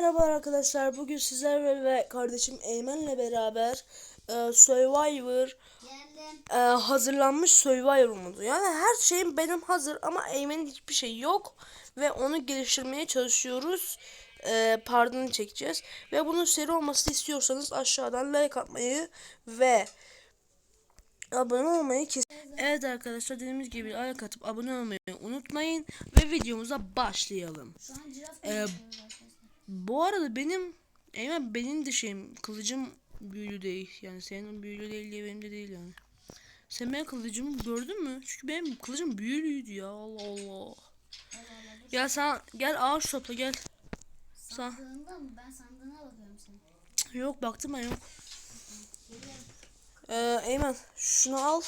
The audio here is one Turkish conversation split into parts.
Merhaba arkadaşlar. Bugün sizlerle ve kardeşim Eymen'le beraber e, Survivor e, hazırlanmış Survivor modu. Yani her şeyim benim hazır ama Eymen'in hiçbir şey yok ve onu geliştirmeye çalışıyoruz. E, pardon çekeceğiz ve bunun seri olmasını istiyorsanız aşağıdan like atmayı ve abone olmayı kes. Evet arkadaşlar dediğimiz gibi like atıp abone olmayı unutmayın ve videomuza başlayalım. Şu an Ee. Bu arada benim Eymen benim de şeyim kılıcım büyülü değil. Yani senin büyülü değil diye benim de değil yani. Sen benim kılıcımı gördün mü? Çünkü benim kılıcım büyülüydü ya. Allah Allah. Ya sen gel ağaç topla gel. Sa Sandığında mı? Ben sandığına bakıyorum senin. yok baktım ben yok. Ee, Eymen şunu al.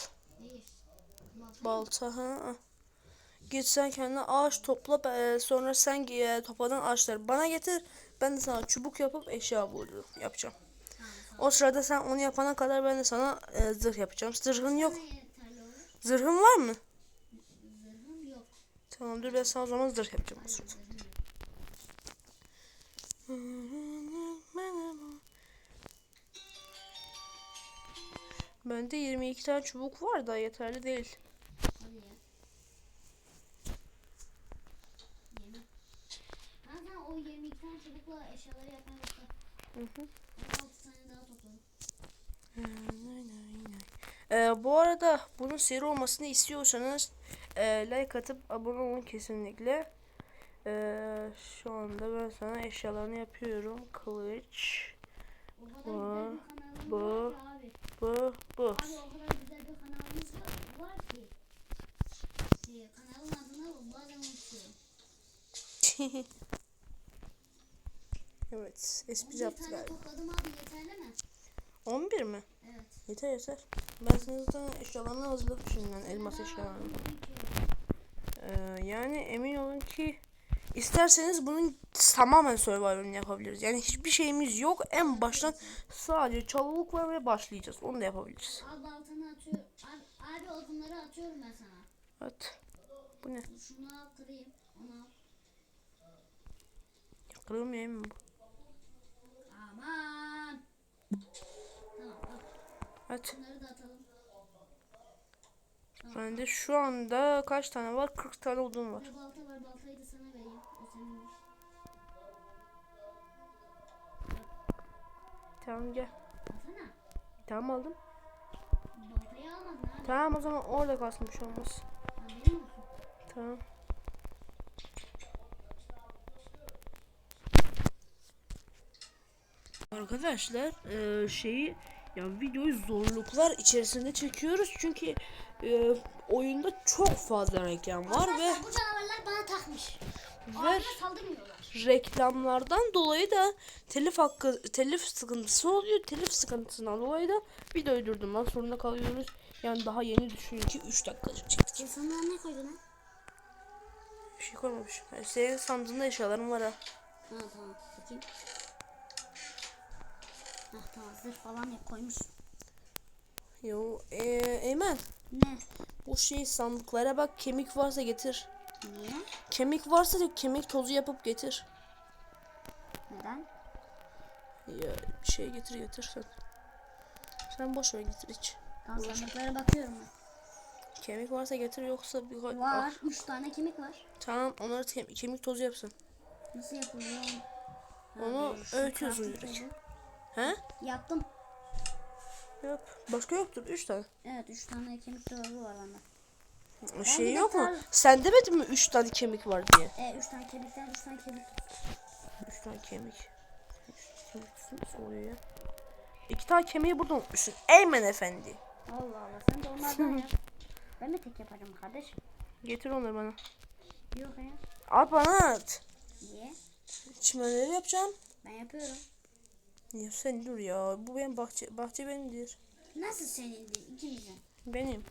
Balta ha. Git sen kendine ağaç topla. e, sonra sen e, topladığın ağaçları bana getir. Ben de sana çubuk yapıp eşya bulurum yapacağım. O sırada sen onu yapana kadar ben de sana e, zırh yapacağım. Zırhın yok. Zırhın var mı? Zırhım yok. Tamam dur ben sana o zaman zırh yapacağım. o sırada. Bende 22 tane çubuk var da yeterli değil. Hadi ya. Yeni. Ha sen o 22 tane çubukla eşyaları yapan yoksa. Hı hı. 16 tane daha topladım. Ee, bu arada bunun seri olmasını istiyorsanız e, like atıp abone olun kesinlikle. Ee, şu anda ben sana eşyalarını yapıyorum. Kılıç, Bu, bu. bu, bu. Abi o kadar güzel bir kanalımız var, var ki. Şey, kanalın adını bazen unutuyorum. evet, espri 11 yaptı galiba. topladım abi yeterli mi? 11 mi? Evet. Yeter yeter. Ben sana zaten eşyalarını hazırladım şimdiden elmas eşyalarını. Ee, yani emin olun ki isterseniz bunun tamamen survival'ını yapabiliriz. Yani hiçbir şeyimiz yok. En baştan sadece çalılık var ve başlayacağız. Onu da yapabiliriz. Al baltanı atıyorum. Abi, abi odunları atıyorum ben sana. Evet. Bu ne? Şunu al kırayım. Onu al. Kırılmıyor mu bu? Da atalım. Bende şu anda kaç tane var? 40 tane odun var. Bir balta var. Baltayı da sana vereyim. O seninmiş. Tamam gel. Alsana. Tamam aldım. Baltayı almadın abi. Tamam o zaman orada kalsın bir şey olmaz. Tamam. Arkadaşlar eee, şeyi ya videoyu zorluklar içerisinde çekiyoruz çünkü eee, oyunda çok fazla reklam var ve bu canavarlar bana takmış. ve reklamlardan dolayı da telif hakkı telif sıkıntısı oluyor. Telif sıkıntısından dolayı da videoyu durdurmak zorunda kalıyoruz. Yani daha yeni düşünün ki 3 dakikacık çektik. İnsanlar ne koydu lan? Bir şey koymamış. Yani senin sandığında eşyalarım var ha. Ha tamam. Bakayım. Hah tamam zırh falan ya koymuş. Yo, ee, Eymen. Ne? Bu şey sandıklara bak kemik varsa getir. Niye? Kemik varsa da kemik tozu yapıp getir. Neden? Ya bir şey getir getir sen. Sen boş ver getir hiç. Tamam sandıklara bakıyorum ben. Kemik varsa getir yoksa bir koy. Var. Al. Üç tane kemik var. Tamam onları kem- kemik tozu yapsın. Nasıl yapılıyor? Onu şu öğütüyorsun direkt. He? Yaptım. Yap. Başka yoktur. Üç tane. Evet üç tane kemik tozu var bende. Şey bir de yok mu? Sen demedin mi üç tane kemik var diye? E üç tane kemikten üç tane kemik. Üç tane kemik. Üç kemik nasıl oluyor ya? İki tane kemiği burada unutmuşsun. Eymen efendi. Allah Allah sen de onlardan yap. Ben mi tek yaparım kardeş? Getir onları bana. Yok ya. At bana at. Niye? Çimenleri yapacağım. Ben yapıyorum. Ya sen dur ya. Bu benim bahçe. Bahçe benimdir. Nasıl senin değil? İkimizin. Benim.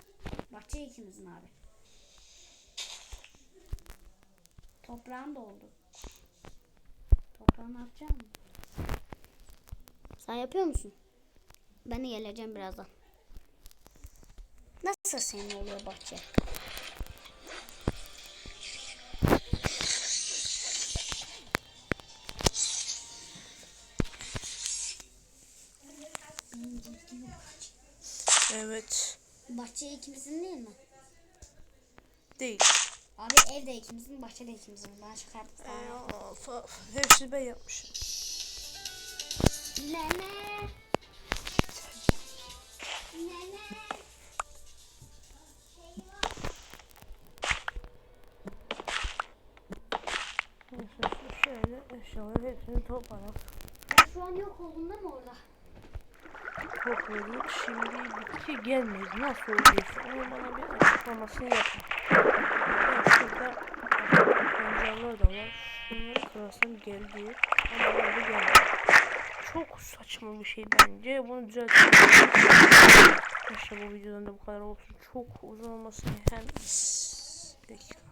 Bahçe ikimizin abi. Toprağın da oldu. Toprağını atacak mısın? Sen yapıyor musun? Ben de geleceğim birazdan. Nasıl senin oluyor bahçe? Evet. Bahçe ikimizin değil mi? Değil. Abi ev de ikimizin, bahçe de ikimizin. Bana şaka yaptı. Ee, of, ben yapmışım. Nene. Nene. Şöyle eşyaları hepsini toplarak Ben şu an yok değil mi orada? Topladık. Şimdi bitki gelmedi. Nasıl olduysa onu bana bir açıklamasını yapın. Ben şurada pancarlar da var. Şunları kırarsam geldi. Ama öyle geldi. Çok saçma bir şey bence. Bunu düzeltelim. Arkadaşlar bu videodan da bu kadar olsun. Çok uzun olmasın. Hem dakika.